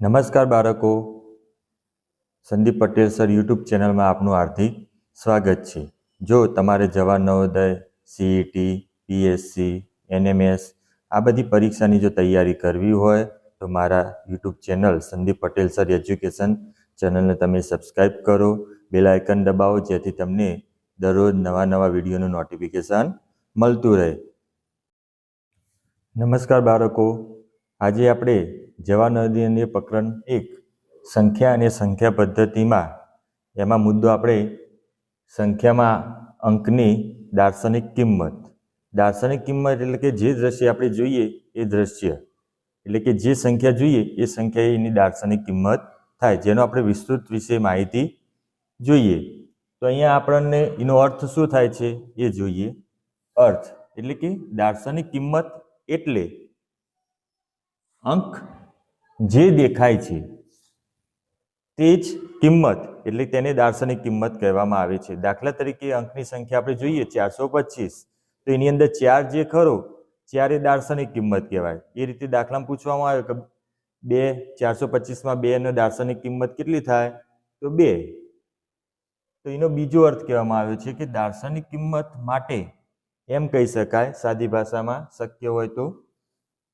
નમસ્કાર બાળકો. Sandeep Patel sir YouTube ચેનલમાં આપનું હાર્દિક સ્વાગત છે. જો તમારે જવા નવોદય સીઈટી પીએસસી એનએમએસ આ બધી પરીક્ષાની જો તૈયારી કરવી હોય તો મારા YouTube channel Sandeep Patel sir education ચેનલને તમે સબસ્ક્રાઈબ કરો. બેલ આઇકન દબાવો જેથી તમને દરરોજ નવા નવા વિડીયોનું નોટિફિકેશન મળતું રહે. નમસ્કાર બાળકો. આજે આપણે જવાહર અને પ્રકરણ એક સંખ્યા અને સંખ્યા પદ્ધતિમાં એમાં મુદ્દો આપણે સંખ્યામાં અંકની દાર્શનિક કિંમત. દાર્શનિક કિંમત એટલે કે જે દ્રશ્ય આપણે જોઈએ એ દ્રશ્ય. એટલે કે જે સંખ્યા જોઈએ એ સંખ્યા એની દાર્શનિક કિંમત થાય. જેનો આપણે વિસ્તૃત વિશે માહિતી જોઈએ. તો અહીંયા આપણને એનો અર્થ શું થાય છે એ જોઈએ. અર્થ એટલે કે દાર્શનિક કિંમત એટલે અંક જે દેખાય છે, તે જ કિંમત, એટલે તેને દાર્શનિક કિંમત કહેવામાં આવે છે. દાખલા તરીકે અંકની સંખ્યા આપણે જોઈએ, ચારસો પચીસ. તો એની અંદર ચાર જે ખરો, ચાર દાર્શનિક કિંમત કહેવાય. એ રીતે દાખલામાં પૂછવામાં આવે કે બે, ચારસો પચીસમાં બે નો દાર્શનિક કિંમત કેટલી થાય? તો બે. તો એનો બીજો અર્થ કહેવામાં આવ્યો છે કે દાર્શનિક કિંમત માટે એમ કહી શકાય, સાદી ભાષામાં શક્ય હોય તો,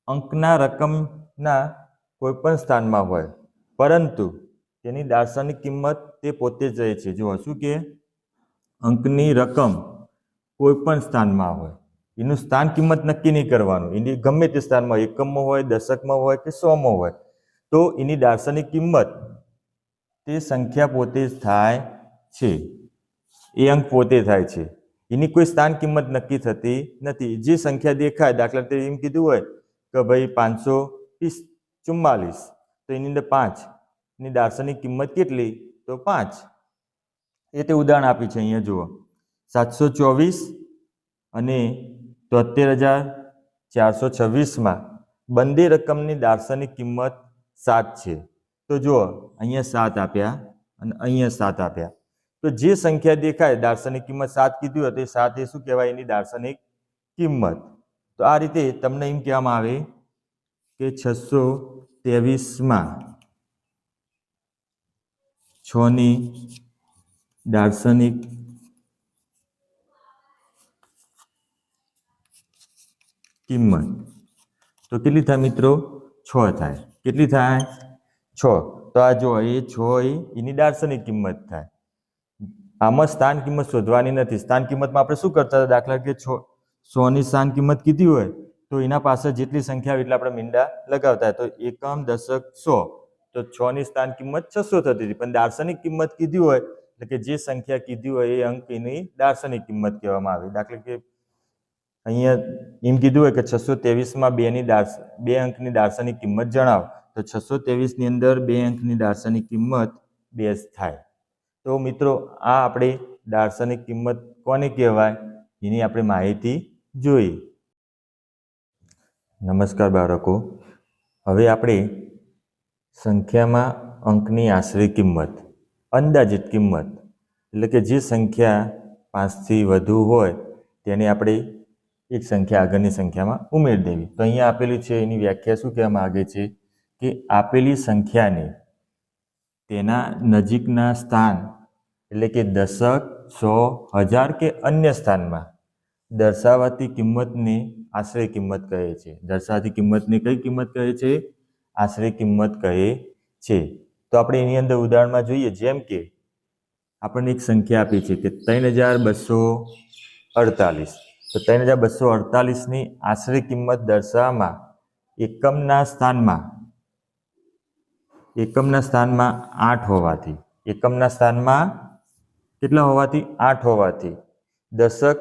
અંકના રકમના કોઈ પણ સ્થાનમાં હોય. પરંતુ તેની દાર્શનિક કિંમત તે પોતે જ રહે છે. જો શું કે? અંકની રકમ કોઈ પણ સ્થાનમાં હોય. એનું સ્થાન કિંમત નક્કી નહીં કરવાનું. એની ગમે તે સ્થાનમાં એકમમાં હોય, દશકમાં હોય કે સોમાં હોય. તો એની દાર્શનિક કિંમત તે સંખ્યા પોતે જ થાય છે. એ અંક પોતે થાય છે. એની કોઈ સ્થાન કિંમત નક્કી થતી નથી. જે સંખ્યા દેખાય, દાખલા તરીકે એમ કીધું હોય કે ભાઈ પાંચસો ચુમ્માલીસ. તો એની અંદર પાંચ. ની દાર્શનિક કિંમત કેટલી? તો પાંચ. એ તે ઉદાહરણ આપી છે અહીંયા, જુઓ. સાતસો ચોવીસ અને તોતેર હજાર ચારસો છવ્વીસમાં બંને રકમની દાર્શનિક કિંમત સાત છે. તો જુઓ, અહીંયા સાત આપ્યા અને અહીંયા સાત આપ્યા. તો જે સંખ્યા દેખાય, દાર્શનિક કિંમત સાત કીધું હોય તો એ સાત એ શું કહેવાય? એની દાર્શનિક કિંમત. તો આ રીતે તમને એમ કહેવામાં આવે કે છસો ત્રેવીસમાં છની દાર્શનિક કિંમત. તો કેટલી થાય મિત્રો? છ થાય. કેટલી થાય? છ. તો આ જો એ છ એની દાર્શનિક કિંમત થાય. આમાં સ્થાન કિંમત શોધવાની નથી. સ્થાન કિંમતમાં આપણે શું કરતા હતા? દાખલા કે છ. સોની સ્થાન કિંમત કીધી હોય તો એના પાસે જેટલી સંખ્યા એટલે આપણે મીંડા લગાવતા. તો એકમ, દશક, સો. તો છ ની સ્થાન કિંમત છસો થતી હતી. પણ દાર્શનિક કિંમત કીધી હોય, એટલે કે જે સંખ્યા કીધી હોય એ અંક એની દાર્શનિક કિંમત કહેવામાં આવે. દાખલા કે અહીંયા એમ કીધું હોય કે છસો ત્રેવીસમાં બેની દાર્શ, બે અંકની દાર્શનિક કિંમત જણાવો. તો છસો ત્રેવીસની અંદર બે અંકની દાર્શનિક કિંમત બે થાય. તો મિત્રો, આ આપણે દાર્શનિક કિંમત કોને કહેવાય? એની આપણે માહિતી જોઈ નમસ્કાર બાળકો. હવે આપણે સંખ્યામાં અંકની આશરે કિંમત, અંદાજિત કિંમત, એટલે કે જે સંખ્યા પાંચથી વધુ હોય તેને આપણે એક સંખ્યા આગળની સંખ્યામાં ઉમેરી દેવી. તો અહીંયા આપેલી છે, એની વ્યાખ્યા શું કહેવામાં આવે છે કે આપેલી સંખ્યાને તેના નજીકના સ્થાન, એટલે કે દશક, સો, હજાર કે અન્ય સ્થાનમાં દર્શાવાતી કિંમતને આશરે કિંમત કહે છે. દર્શાવતી કિંમતને કઈ કિંમત કહે છે? આશરે કિંમત કહે છે. તો આપણે એની અંદર ઉદાહરણમાં જોઈએ, જેમ કે આપણને એક સંખ્યા આપી છે કે ત્રણ હજાર બસો અડતાલીસ. તો ત્રણ હજાર બસો અડતાલીસની આશરે કિંમત દર્શાવવામાં એકમના સ્થાનમાં એકમના સ્થાનમાં આઠ હોવાથી, એકમના સ્થાનમાં કેટલા હોવાથી? આઠ હોવાથી. દશક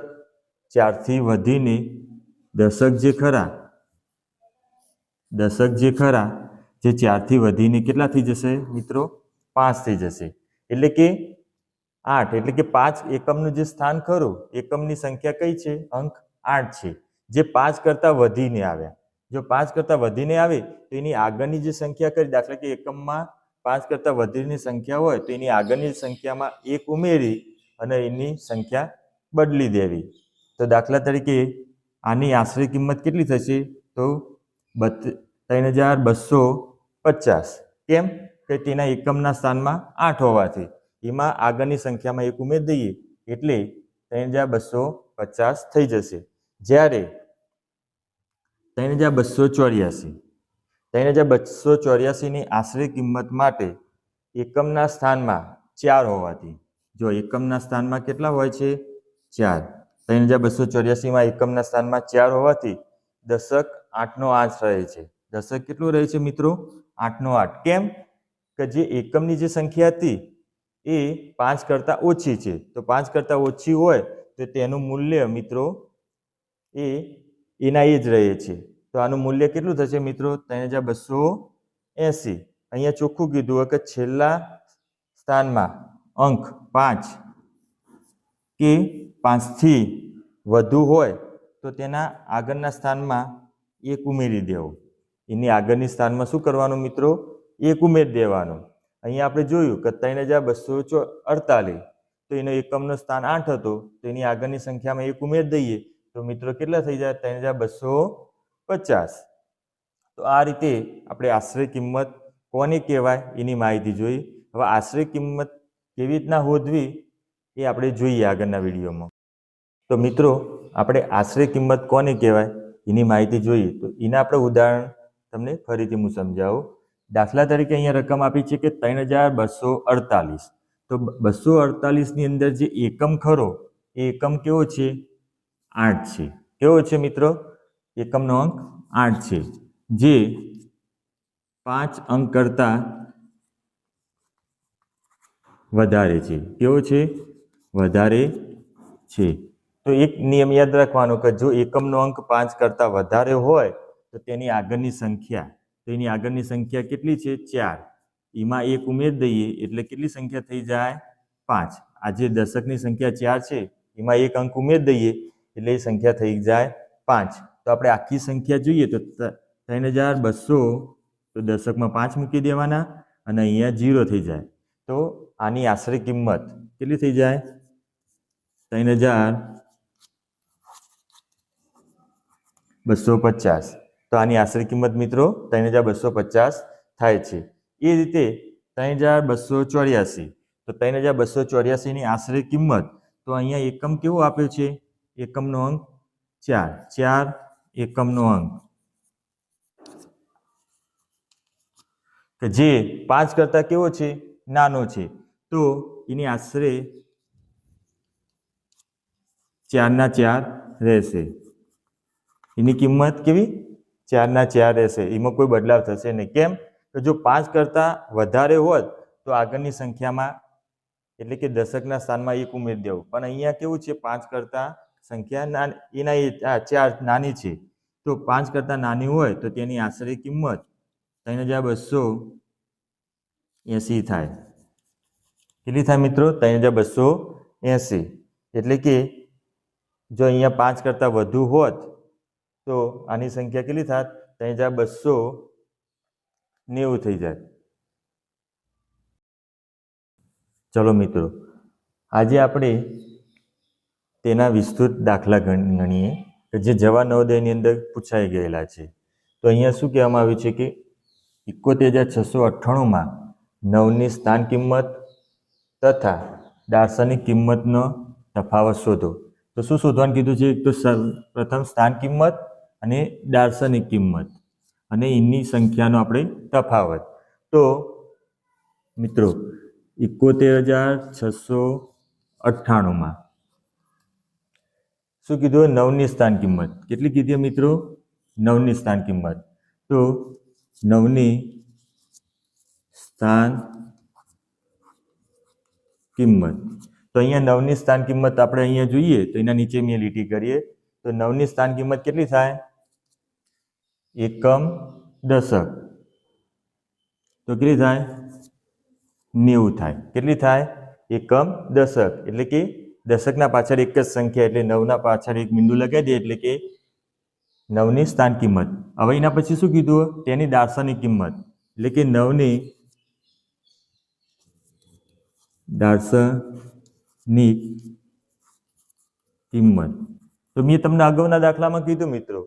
ચારથી વધીને દશક જે ખરા, દશક જે ખરા, જે ચારથી વધીને કેટલા થઈ જશે મિત્રો? પાંચ થઈ જશે. એટલે કે આઠ, એટલે કે પાંચ એકમનું જે સ્થાન ખરું, એકમની સંખ્યા કઈ છે? અંક આઠ છે. જે પાંચ કરતાં વધીને આવ્યા. જો પાંચ કરતાં વધીને આવે, તો એની આગળની જે સંખ્યા કરી, દાખલા કે એકમમાં પાંચ કરતાં વધીની સંખ્યા હોય, તો એની આગળની સંખ્યામાં એક ઉમેરી અને એની સંખ્યા બદલી દેવી. તો દાખલા તરીકે આની આશરે કિંમત કેટલી થશે? તો બત ત્રણ હજાર બસો પચાસ. કેમ? કે તેના એકમના સ્થાનમાં આઠ હોવાથી. એમાં આગળની સંખ્યામાં એક ઉમેર દઈએ એટલે ત્રણ હજાર બસો પચાસ થઈ જશે. જ્યારે ત્રણ હજાર બસો ચોર્યાસી. ત્રણ હજાર બસો ચોર્યાસીની આશરે કિંમત માટે એકમના સ્થાનમાં ચાર હોવાથી. જો એકમના સ્થાનમાં કેટલા હોય છે? ચાર. ત્રણ હજાર બસો ચોર્યાસીમાં એકમના સ્થાનમાં ચાર હોવાથી દશક આઠનો આઠ રહે છે. દશક કેટલું રહે છે મિત્રો? આઠનો આઠ કેમ? કે જે એકમની જે સંખ્યા હતી એ પાંચ કરતાં ઓછી છે. તો પાંચ કરતાં ઓછી હોય તો તેનું મૂલ્ય મિત્રો એ એના એ જ રહે છે. તો આનું મૂલ્ય કેટલું થશે મિત્રો? ત્રણ હજાર બસો એંસી. અહીંયા ચોખ્ખું કીધું કે છેલ્લા સ્થાનમાં અંક પાંચ કે પાંચથી વધુ હોય તો તેના આગળના સ્થાનમાં એક ઉમેરી દેવો. એની આગળની સ્થાનમાં શું કરવાનું મિત્રો? એક ઉમેરી દેવાનું. અહીંયા આપણે જોયું કે ત્રણ હજાર બસો અડતાલીસ તો એનો એકમનો સ્થાન આઠ હતો. તો એની આગળની સંખ્યામાં એક ઉમેરી દઈએ તો મિત્રો કેટલા થઈ જાય? ત્રણ હજાર બસો પચાસ. તો આ રીતે આપણે આશ્રય કિંમત કોની કહેવાય એની માહિતી જોઈ હવે આશ્રય કિંમત કેવી રીતના હોદવી એ આપણે જોઈએ આગળના વિડીયોમાં. તો મિત્રો, આપણે આશરે કિંમત કોને કહેવાય? એની માહિતી જોઈએ. તો એના આપણે ઉદાહરણ તમને ફરીથી હું સમજાવું. દાખલા તરીકે અહીંયા રકમ આપી છે કે ત્રણ હજાર બસો અડતાલીસ તો બસો અડતાલીસની અંદર જે એકમ ખરો, એ એકમ કેવો છે? આઠ છે. કેવો છે મિત્રો? એકમનો અંક આઠ છે. જે પાંચ અંક કરતાં વધારે છે. કેવો છે? વધારે છે. તો એક નિયમ યાદ રાખવાનો કે જો એકમનો અંક પાંચ કરતાં વધારે હોય, તો તેની આગળની સંખ્યા તો એની આગળની સંખ્યા કેટલી છે? ચાર. એમાં એક ઉમેર દઈએ એટલે કેટલી સંખ્યા થઈ જાય? પાંચ. આ જે દશકની સંખ્યા ચાર છે, એમાં એક અંક ઉમેર દઈએ એટલે એ સંખ્યા થઈ જાય પાંચ. તો આપણે આખી સંખ્યા જોઈએ તો, ત્રણ હજાર બસો, તો દશકમાં પાંચ મૂકી દેવાના અને અહીંયા જીરો થઈ જાય. તો આની આશરે કિંમત કેટલી થઈ જાય? ત્રણ હજાર બસો પચાસ. તો આની આશરે કિંમત મિત્રો ત્રણ હજાર બસો પચાસ થાય છે. એ રીતે ત્રણ હજાર બસો ચોર્યાસી. તો ત્રણ હજાર બસો ચોર્યાસીની આશરે કિંમત, તો અહીંયા એકમ કેવો આપ્યો છે? એકમનો અંક ચાર. ચાર એકમનો અંક. કે જે પાંચ કરતાં કેવો છે? નાનો છે. તો એની આશરે ચારના ચાર રહેશે. એની કિંમત કેવી? ચારના ચાર રહેશે એમાં કોઈ બદલાવ થશે નહીં. કેમ? તો જો પાંચ કરતાં વધારે હોત, તો આગળની સંખ્યામાં એટલે કે દશકના સ્થાનમાં એક ઉમેરી દેવું. પણ અહીંયા કેવું છે? પાંચ કરતાં સંખ્યા ના એના એ ચાર નાની છે. તો પાંચ કરતાં નાની હોય, તો તેની આશરે કિંમત ત્રણ હજાર બસો એંસી થાય. કેટલી થાય મિત્રો? ત્રણ હજાર બસો એંસી. એટલે કે જો અહીંયા પાંચ કરતાં વધુ હોત તો આની સંખ્યા કેટલી થાત? ત્યાં જા બસો નેવું થઈ જાય. ચલો મિત્રો, આજે આપણે તેના વિસ્તૃત દાખલા ગણ- ગણીએ. કે જે જવા નવોદયની અંદર પૂછાઈ ગયેલા છે. તો અહીંયા શું કહેવામાં આવ્યું છે કે એકોતેર હજાર છસો અઠ્ઠાણુંમાં નવની સ્થાન કિંમત તથા દાર્શનિક કિંમતનો તફાવત શોધો. તો શું શોધવાનું કીધું છે? એક તો પ્રથમ સ્થાન કિંમત અને દાર્શનિક કિંમત અને એની સંખ્યાનો આપણે તફાવત. તો મિત્રો, એકોતેર હજાર છસો અઠ્ઠાણુંમાં શું કીધું નવની સ્થાન કિંમત. કેટલી કીધી મિત્રો? નવની સ્થાન કિંમત. તો નવની સ્થાન કિંમત. તો અહીંયા નવની સ્થાન કિંમત આપણે અહીંયા જોઈએ, તો એના નીચે મેં લીટી કરીએ. તો નવની સ્થાન કિંમત કેટલી થાય? એકમ દશક. તો કેટલી થાય? નેવું થાય. કેટલી થાય? એકમ દશક. એટલે કે દશકના પાછળ એક જ સંખ્યા, એટલે નવના પાછળ એક બિંદુ લગાવી દે એટલે કે નવની સ્થાન કિંમત. હવે એના પછી શું કીધું? તેની દાર્શનિક કિંમત. એટલે કે નવની દાર્શનિક કિંમત. તો મેં તમને અગાઉના દાખલામાં કીધું, મિત્રો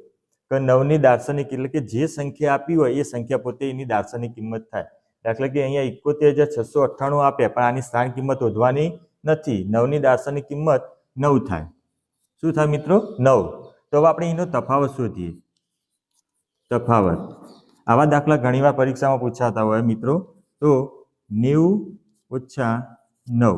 કે નવની દાર્શનિક એટલે કે જે સંખ્યા આપી હોય એ સંખ્યા પોતે એની દાર્શનિક કિંમત થાય. દાખલા કે અહીંયા એકોતેર હજાર છસો અઠ્ઠાણું આપે, પણ આની સ્થાન કિંમત વધવાની નથી. નવની દાર્શનિક કિંમત નવ થાય. શું થાય મિત્રો? નવ. તો હવે આપણે એનો તફાવત શોધીએ. તફાવત. આવા દાખલા ઘણીવાર પરીક્ષામાં પૂછાતા હોય મિત્રો. તો નેવું ઓછા નવ.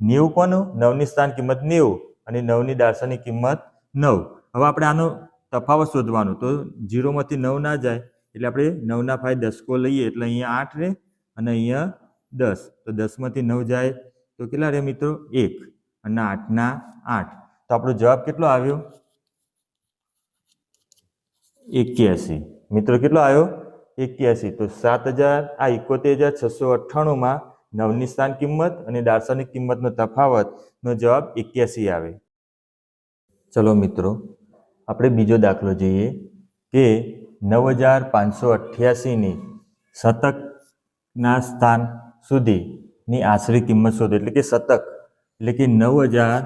નેવું કોનું? નવની સ્થાન કિંમત નેવું અને નવની દાર્શનિક કિંમત નવ. હવે આપણે આનો તફાવત શોધવાનો. તો જીરોમાંથી નવ ના જાય, એટલે આપણે નવના ફાય દસકો લઈએ, એટલે અહીંયા આઠ રહે અને અહીંયા દસ. તો દસમાંથી નવ જાય, તો કેટલા રહે મિત્રો? એક. અને આઠના આઠ. તો આપણો જવાબ કેટલો આવ્યો? એક્યાસી. મિત્રો, કેટલો આવ્યો? એક્યાસી. તો સાત હજાર, આ એકોતેર હજાર છસો અઠ્ઠાણુંમાં નવની સ્થાન કિંમત અને દાર્શનિક કિંમતનો તફાવતનો જવાબ એક્યાસી આવે. ચલો મિત્રો આપણે બીજો દાખલો જોઈએ કે નવ હજાર પાંચસો અઠ્યાસીની શતકના સ્થાન સુધીની આશરે કિંમત શોધો. એટલે કે શતક. એટલે કે નવ હજાર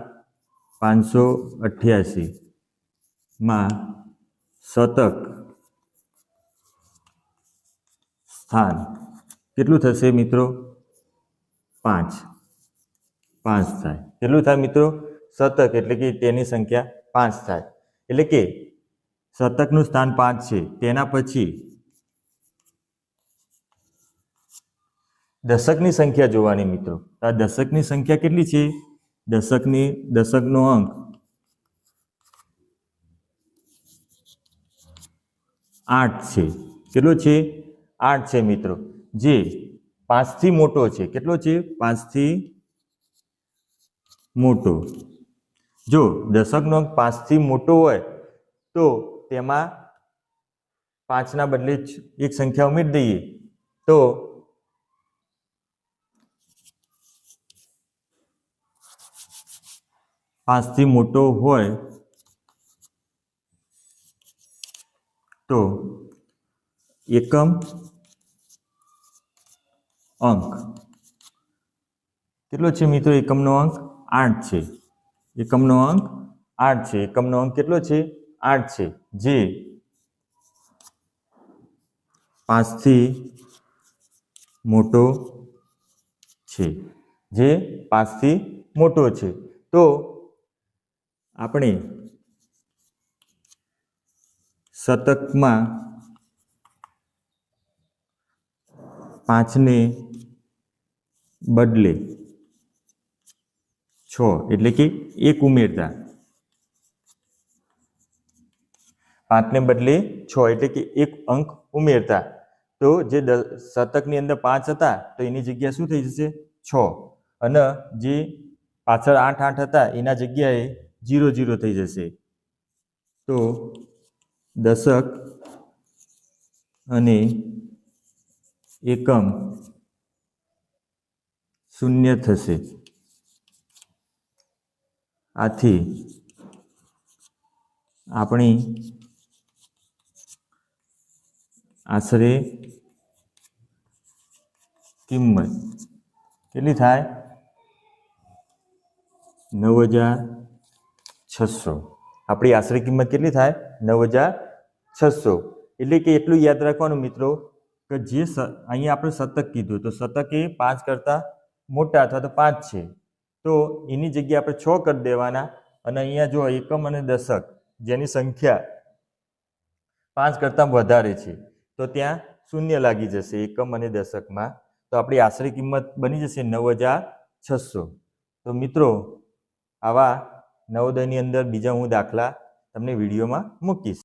પાંચસો અઠ્યાસીમાં શતક સ્થાન કેટલું થશે મિત્રો? પાંચ. પાંચ થાય. કેટલું થાય મિત્રો? શતક. એટલે કે તેની સંખ્યા પાંચ થાય. એટલે કે શતકનું સ્થાન પાંચ છે. તેના પછી દશકની સંખ્યા જોવાની મિત્રો. આ દશકની સંખ્યા કેટલી છે? દશકની, દશકનો અંક. આઠ છે. કેટલો છે? આઠ છે મિત્રો. જે પાંચથી મોટો છે. કેટલો છે? પાંચથી મોટો. જો દશકનો અંક પાંચથી મોટો હોય, તો તેમાં પાંચના બદલે એક સંખ્યા ઉમેરી દઈએ. તો પાંચથી મોટો હોય, તો એકમ અંક. કેટલો છે મિત્રો એકમનો અંક? આઠ છે. એકમનો અંક આઠ છે. એકમનો અંક કેટલો છે? આઠ છે. જે પાંચથી મોટો છે. જે પાંચથી મોટો છે. તો આપણે શતકમાં પાંચને બદલે છ. એટલે કે એક ઉમેરતા. પાંચને બદલે છ, એટલે કે એક અંક ઉમેરતા. તો જે શતકની અંદર પાંચ હતા, તો એની જગ્યા શું થઈ જશે? છ. અને જે પાછળ આઠ આઠ હતા, એના જગ્યાએ જીરો જીરો થઈ જશે. તો દશક અને એકમ શૂન્ય થશે. આથી આપણી આશરે કિંમત કેટલી થાય? નવ હજાર છસો. આપણી આશરે કિંમત કેટલી થાય? નવ હજાર છસો. એટલે કે એટલું યાદ રાખવાનું મિત્રો કે જે અહીંયા આપણે શતક કીધું તો શતક એ પાંચ કરતાં મોટા અથવા તો પાંચ છે. તો એની જગ્યાએ આપણે છ કરી દેવાના અને અહીંયા જો એકમ અને દશક જેની સંખ્યા પાંચ કરતાં વધારે છે, તો ત્યાં શૂન્ય લાગી જશે એકમ અને દશકમાં. તો આપણી આશરે કિંમત બની જશે નવ હજાર છસો. તો મિત્રો, આવા નવોદયની અંદર બીજા હું દાખલા તમને વિડીયોમાં મૂકીશ.